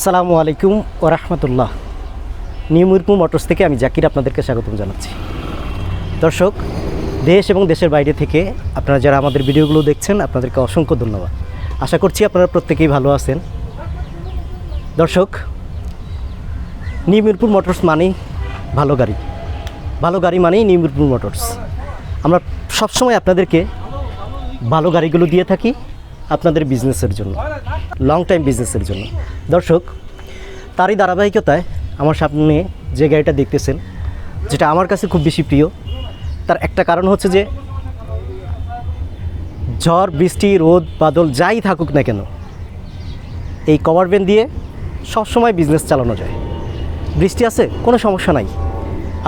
আসসালামু আলাইকুম ও রহমতুল্লাহ। নিউ মিরপুর মোটরস থেকে আমি জাকির আপনাদেরকে স্বাগতম জানাচ্ছি। দর্শক, দেশ এবং দেশের বাইরে থেকে আপনারা যারা আমাদের ভিডিওগুলো দেখছেন, আপনাদেরকে অসংখ্য ধন্যবাদ। আশা করছি আপনারা প্রত্যেকেই ভালো আছেন। দর্শক, নিউ মিরপুর মোটরস মানেই ভালো গাড়ি। ভালো গাড়ি মানেই নিউ মিরপুর মোটরস। আমরা সবসময় আপনাদেরকে ভালো গাড়িগুলো দিয়ে থাকি আপনাদের বিজনেসের জন্য লং টাইম বিজনেসের জন্য। দর্শক, তারই ধারাবাহিকতায় আমার সামনে যে গাড়িটা দেখতেছেন, যেটা আমার কাছে খুব বেশি প্রিয়, তার একটা কারণ হচ্ছে যে, ঝড়, বৃষ্টি, রোদ, বাদল যাই থাকুক না কেন, এই কভার ভ্যান দিয়ে সবসময় বিজনেস চালানো যায়। বৃষ্টি আছে, কোনো সমস্যা নাই।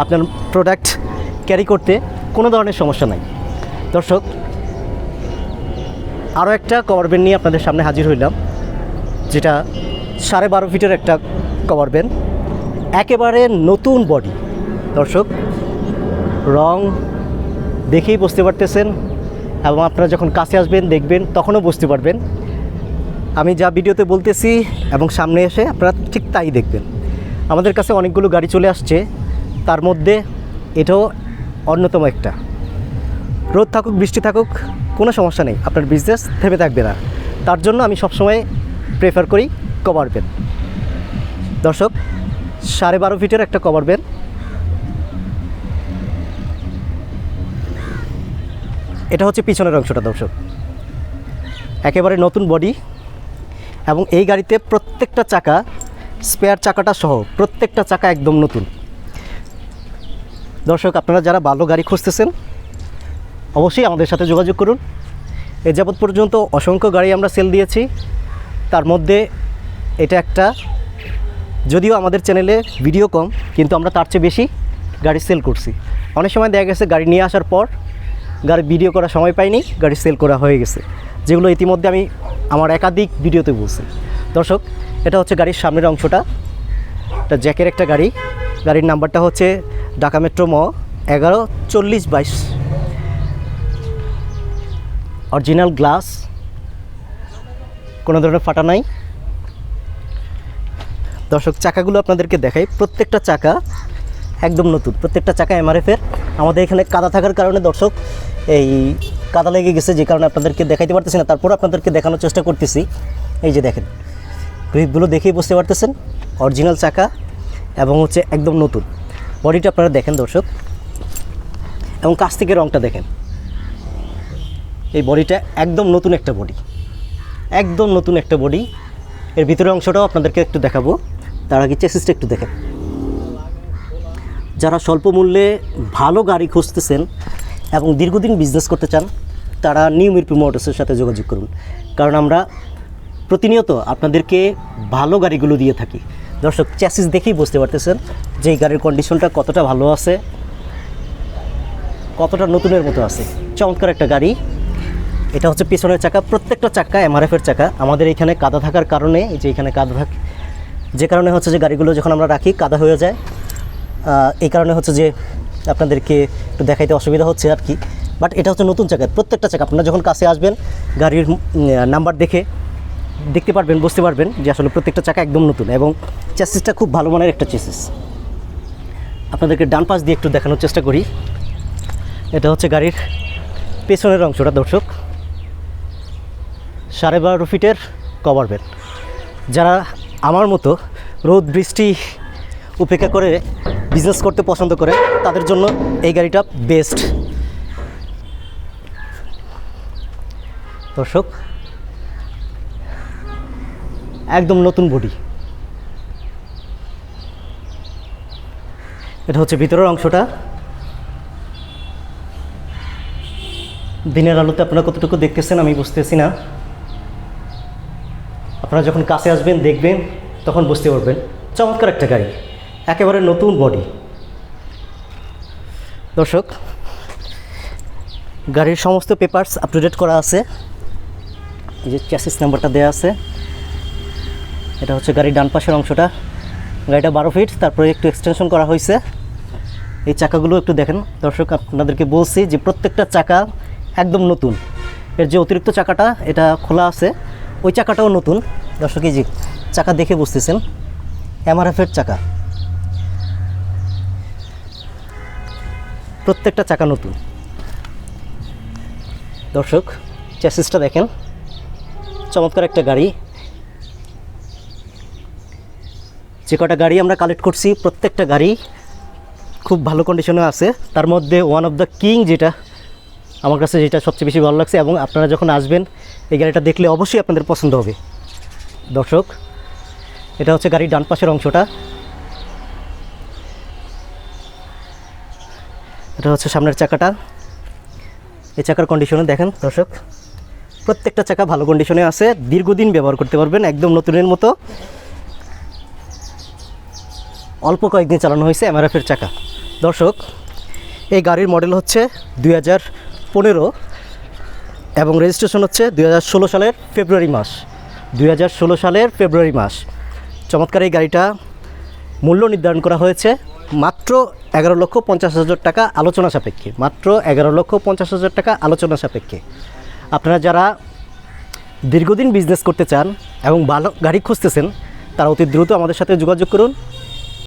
আপনার প্রোডাক্ট ক্যারি করতে কোনো ধরনের সমস্যা নাই। দর্শক আরও একটা কভার ব্যান নিয়ে আপনাদের সামনে হাজির হইলাম, যেটা সাড়ে বারো ফিটের একটা কভার ব্যান একেবারে নতুন বডি দর্শক, রং দেখেই বুঝতে পারতেছেন এবং আপনারা যখন কাছে আসবেন, দেখবেন, তখনও বুঝতে পারবেন। আমি যা ভিডিওতে বলতেছি এবং সামনে এসে আপনারা ঠিক তাই দেখবেন। আমাদের কাছে অনেকগুলো গাড়ি চলে আসছে। তার মধ্যে এটাও অন্যতম একটা। রোদ থাকুক, বৃষ্টি থাকুক কোনো সমস্যা নেই, আপনার বিজনেস থেমে থাকবে না। তার জন্য আমি সবসময় প্রেফার করি কভার ব্যান দর্শক, সাড়ে বারো ফিটের একটা কভার ব্যান এটা হচ্ছে পিছনের অংশটা, দর্শক। একেবারে নতুন বডি এবং এই গাড়িতে প্রত্যেকটা চাকা স্পেয়ার চাকাটা সহ প্রত্যেকটা চাকা একদম নতুন। দর্শক, আপনারা যারা ভালো গাড়ি খুঁজতেছেন অবশ্যই আমাদের সাথে যোগাযোগ করুন। এ যাবৎ পর্যন্ত অসংখ্য গাড়ি আমরা সেল দিয়েছি। তার মধ্যে এটা একটা। যদিও আমাদের চ্যানেলে ভিডিও কম, কিন্তু আমরা তার চেয়ে বেশি গাড়ি সেল করছি। অনেক সময় দেখা গেছে গাড়ি নিয়ে আসার পর গাড়ি ভিডিও করার সময় পাইনি, গাড়ি সেল করা হয়ে গেছে। যেগুলো ইতিমধ্যে আমি আমার একাধিক ভিডিওতে বলছি। দর্শক, এটা হচ্ছে গাড়ির সামনের অংশটা। এটা জ্যাকের একটা গাড়ি। গাড়ির নাম্বারটা হচ্ছে ঢাকা মেট্রো ম এগারো চল্লিশ বাইশ। অরিজিনাল গ্লাস, কোনো ধরনের ফাটা নাই। দর্শক, চাকাগুলো আপনাদেরকে দেখাই। প্রত্যেকটা চাকা একদম নতুন। প্রত্যেকটা চাকা এমআরএফের আমাদের এখানে কাদা থাকার কারণে দর্শক, এই কাদা লেগে গেছে, যে কারণে আপনাদেরকে দেখাইতে পারতেছি না। তারপর আপনাদেরকে দেখানোর চেষ্টা করতেছি। এই যে দেখেন, গ্রিপগুলো দেখেই বুঝতে পারতেছেন। অরিজিনাল চাকা এবং হচ্ছে একদম নতুন। বডিটা আপনারা দেখেন দর্শক। এবং কাছ থেকে রংটা দেখেন। এই বডিটা একদম নতুন একটা বডি। একদম নতুন একটা বডি। এর ভিতরের অংশটাও আপনাদেরকে একটু দেখাবো। তার আগে চেসিসটা একটু দেখেন। যারা স্বল্প মূল্যে ভালো গাড়ি খুঁজতেছেন এবং দীর্ঘদিন বিজনেস করতে চান, তারা নিউ মিরপুর মোটরসের সাথে যোগাযোগ করুন। কারণ আমরা প্রতিনিয়ত আপনাদেরকে ভালো গাড়িগুলো দিয়ে থাকি। দর্শক চ্যাসিস দেখেই বুঝতে পারতেছেন যে এই গাড়ির কন্ডিশনটা কতটা ভালো আছে, কতটা নতুনের মতো আছে। চমৎকার একটা গাড়ি। এটা হচ্ছে পিছনের চাকা, প্রত্যেকটা চাকা এমআরএফের চাকা। আমাদের এখানে কাদা থাকার কারণে যে এখানে কাদা থাকে যে কারণে হচ্ছে যে গাড়িগুলো যখন আমরা রাখি, কাদা হয়ে যায়। এই কারণে হচ্ছে যে আপনাদেরকে একটু দেখাইতে অসুবিধা হচ্ছে আর কি। বাট এটা হচ্ছে নতুন চাকা, প্রত্যেকটা চাকা। আপনারা যখন কাছে আসবেন, গাড়ির নাম্বার দেখে দেখতে পারবেন, বুঝতে পারবেন যে আসলে প্রত্যেকটা চাকা একদম নতুন এবং চেসিসটা খুব ভালো মানের একটা চেসিস আপনাদেরকে ডান পাশ দিয়ে একটু দেখানোর চেষ্টা করি। এটা হচ্ছে গাড়ির পেছনের অংশটা, দর্শক। সাড়ে বারো ফিটের কভার ব্যান যারা আমার মতো রোদ, বৃষ্টি উপেক্ষা করে বিজনেস করতে পছন্দ করে, তাদের জন্য এই গাড়িটা বেস্ট দর্শক, একদম নতুন বডি এটা হচ্ছে ভিতরের অংশটা। দিনের আলোতে আপনারা কতটুকু দেখতেছেন আমি বুঝতেছি না। আপনারা যখন কাছে আসবেন, দেখবেন, তখন বুঝতে পারবেন। চমৎকার একটা গাড়ি। একেবারে নতুন বডি দর্শক, গাড়ির সমস্ত পেপারস আপ টু ডেট করা আছে। যে চ্যাসিস নাম্বারটা দেওয়া আছে। এটা হচ্ছে গাড়ির ডান পাশের অংশটা। গাড়িটা বারো ফিট তারপরে একটু এক্সটেনশন করা হয়েছে। এই চাকাগুলো একটু দেখেন। দর্শক, আপনাদেরকে বলছি যে প্রত্যেকটা চাকা একদম নতুন। এর যে অতিরিক্ত চাকাটা, এটা খোলা আছে। ওই চাকাটাও নতুন। দর্শক, এই যে চাকা দেখে বুঝতেছেন এমআরএফের চাকা। প্রত্যেকটা চাকা নতুন। দর্শক চ্যাসিসটা দেখেন, চমৎকার একটা গাড়ি। যে কটা গাড়ি আমরা কালেক্ট করছি, প্রত্যেকটা গাড়ি খুব ভালো কন্ডিশনে আছে। তার মধ্যে ওয়ান অফ দ্য কিং যেটা, আমার কাছে যেটা সবচেয়ে বেশি ভালো লাগছে এবং আপনারা যখন আসবেন, এই গাড়িটা দেখলে অবশ্যই আপনাদের পছন্দ হবে। দর্শক, এটা হচ্ছে গাড়ির ডান পাশের অংশটা। এটা হচ্ছে সামনের চাকাটা। এই চাকার কন্ডিশনে দেখেন দর্শক, প্রত্যেকটা চাকা ভালো কন্ডিশনে আছে, দীর্ঘদিন ব্যবহার করতে পারবেন, একদম নতুনের মতো। অল্প কয়েকদিন চালানো হয়েছে এমআরএফের চাকা। দর্শক, এই গাড়ির মডেল হচ্ছে দুই হাজার পনেরো এবং রেজিস্ট্রেশন হচ্ছে দুই হাজার ষোলো সালের ফেব্রুয়ারি মাস। দুই হাজার ষোলো সালের ফেব্রুয়ারি মাস। চমৎকার এই গাড়িটা মূল্য নির্ধারণ করা হয়েছে মাত্র এগারো লক্ষ পঞ্চাশ হাজার টাকা আলোচনা সাপেক্ষে। মাত্র এগারো লক্ষ পঞ্চাশ হাজার টাকা আলোচনা সাপেক্ষে। আপনারা যারা দীর্ঘদিন বিজনেস করতে চান এবং ভালো গাড়ি খুঁজতেছেন, তারা অতি দ্রুত আমাদের সাথে যোগাযোগ করুন।